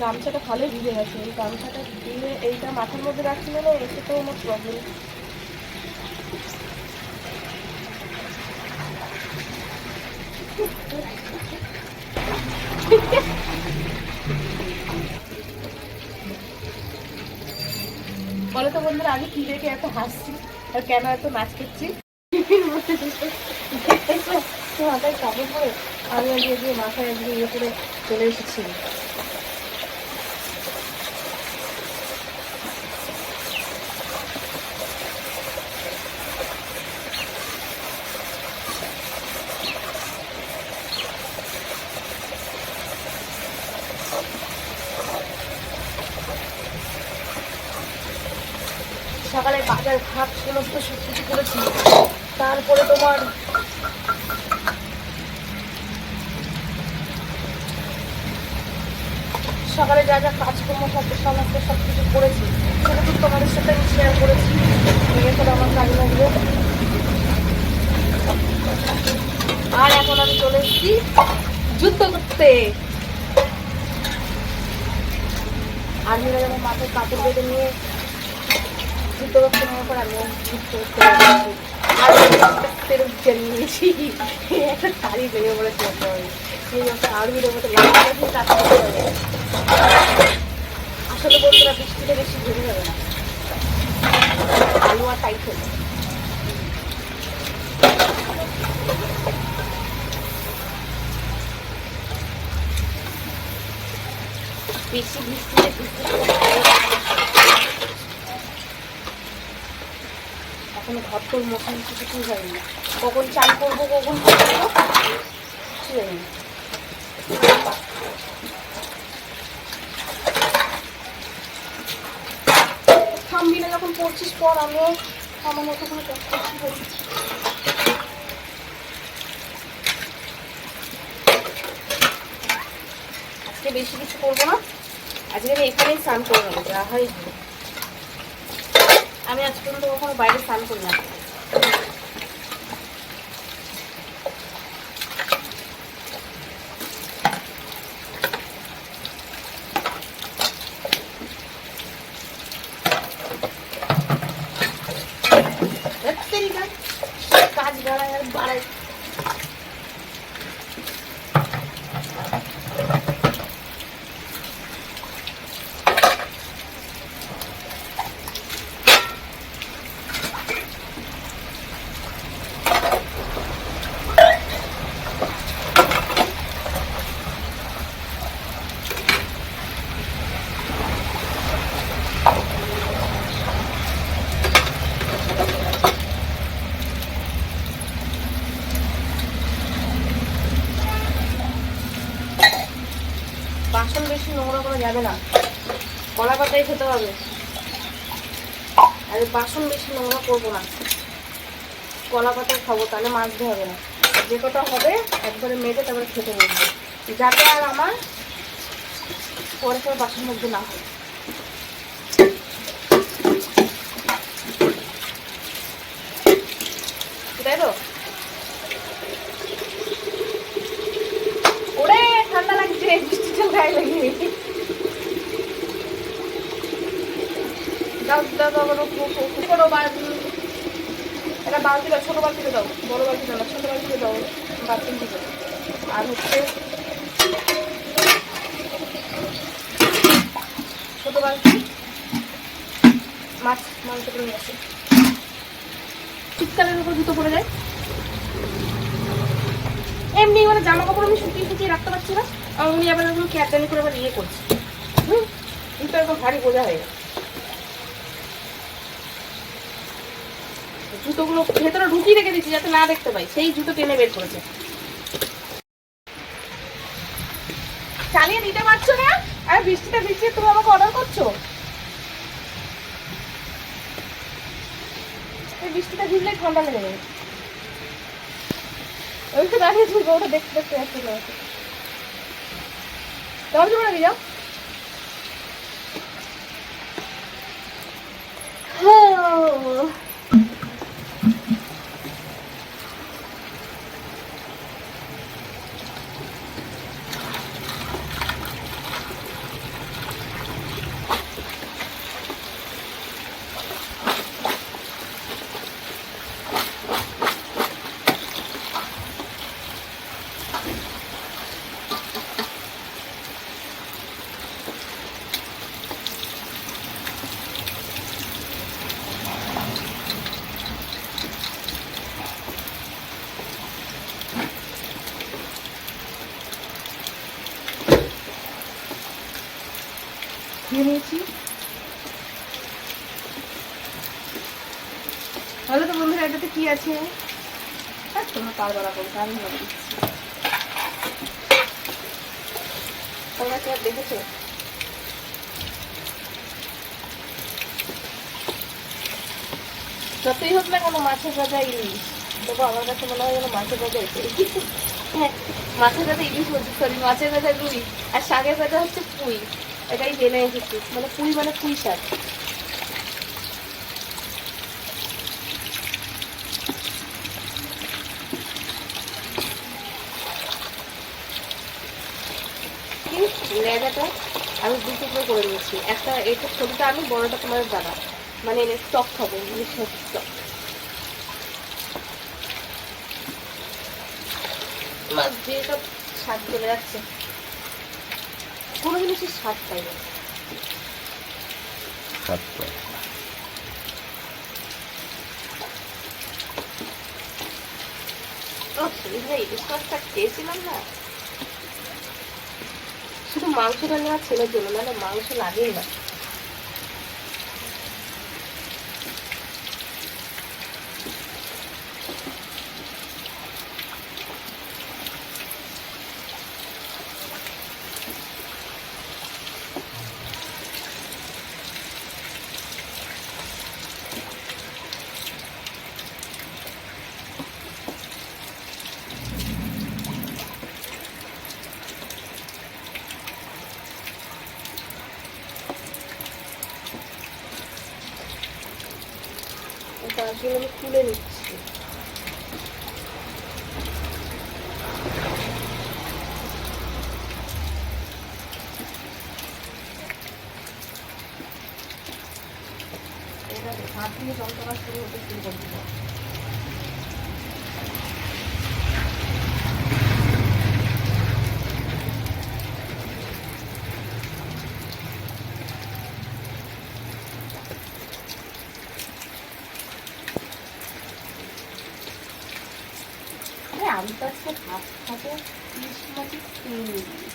গামছাটা ভালো ভিজে গেছে। এই গামছাটা দিয়ে এইটা মাথার মধ্যে রাখছিল না এসে তো আমার প্রবলেম বলো তো বন্ধুরা, আমি কি দেখে এত হাসছি? আর কেন এত নাচ করছি মাথায় কাপড় পরে আমি দিয়ে মাথায় ইয়ে করে চলে এসেছি। ঘাট সমস্ত সব কিছু করেছি। তারপরে তোমার সকালে যা যা কাজকর্ম সব সমস্ত সব কিছু করেছি। সেটা তো তোমাদের সাথে আমি শেয়ার করেছি। ভেঙে করে আমার কাজে লাগবে। আর এখন আমি চলে এসেছি যুদ্ধ করতে। আর্মিরা যেমন মাথায় কাপড় বেঁধে নিয়ে। যুদ্ধ করতে নেওয়ার পর আমি যুদ্ধ করতে। আর ফেরত জানিয়েছি একটা শাড়ি ভেঙে পড়েছে। এই একটা আর্মির মতো আসলে বন্ধুরা বৃষ্টিতে বেশি ভেঙে যাবে না। আলু আর টাইট হবে বেশি বৃষ্টিতে বৃষ্টি এখন ঘর তোর মতন কিছু হয়নি কখন চান করব, কখন করব কিছু জানি থামবি না যখন পড়ছিস পর আমিও আমার মতো করছি ভাই। আজকে বেশি কিছু করব না আজকে আমি এখানেই স্নান করে নেব, যা হয়। আমি আজ পর্যন্ত কখনো বাইরে স্নান করি না কাজ বাড়ায় আর বাড়ায় বাসন বেশি নোংরা করা যাবে না। কলা পাতাই খেতে হবে। আর বাসন বেশি নোংরা করব না। কলা পাতায় খাব, তাহলে মাজতে হবে না। যে কটা হবে, একবারে মেজে তারপরে খেতে বসবো। যাতে আর আমার পরে পরে বাসন মধ্যে না হয়। তাই তো? ঠান্ডা লাগছে। জল গায়ে লাগে দাও দাও দাও একটা বালতি দাও ছোটো বালতিতে দাও বড় বালতি দাও ছোটো বালতিতে দাও বাথরুম থেকে আর হচ্ছে ছোটো বালতি মাছ মাংস করে নিয়ে শীতকালের উপর জুতো পরে যায়। এমনি মানে জামা কাপড় আমি শুকিয়ে শুকিয়ে রাখতে পারছি না। উনি আবার এরকম ক্যাটানি করে আবার ইয়ে করছে। হুম? কিন্তু একদম ভারী বোঝা হয়ে গেছে। জুতোগুলো ভেতরে ঢুকিয়ে রেখে দিচ্ছি যাতে না দেখতে পাই। সেই জুতো টেনে বের করেছে। চালিয়ে দিতে পারছ না? আর বৃষ্টিতে বৃষ্টি তুমি আমাকে অর্ডার করছ? বৃষ্টিটা ভিজলে ঠান্ডা লেগে যাবে। ওই তো দাঁড়িয়ে ছিল ওটা দেখতে দেখতে না তোমার জন্য যাও। যাও দিয়ে নিয়েছি। বলো তো বন্ধুরা, এটাতে কি আছে? তোমরা আমি বলে দিচ্ছি। দেখেছ? যতই হোক না কোনো মাছের ভাজা ইলিশ। তবু আমার কাছে মনে হয় যেন মাছের ভাজা এটাই। হ্যাঁ মাছের ভাজা ইলিশ বলছি সরি মাছের ভাজা রুই আর শাকের ভাজা হচ্ছে পুঁই। এটাই জেনে এসেছি। মানে পুঁই মানে পুঁই শাক। আমি দু টুকরো করে নিয়েছি। একটা এটা ছোটটা আমি, বড়টা তোমার দাদা। মানে এনে স্টক খাব স্টক মাছ দিয়ে সব স্বাদ চলে যাচ্ছে কোনো জিনিসের স্বাদ পাই না। স্বাদ পাই শুধু মাংসটা নেওয়া ছেলের জন্য না মাংস লাগেই না। জন্য আমি তুলে নিচ্ছি। হাত দিয়ে করা শুরু হতে শুরু করে তো আজকে ভাত খাব মাছের তেল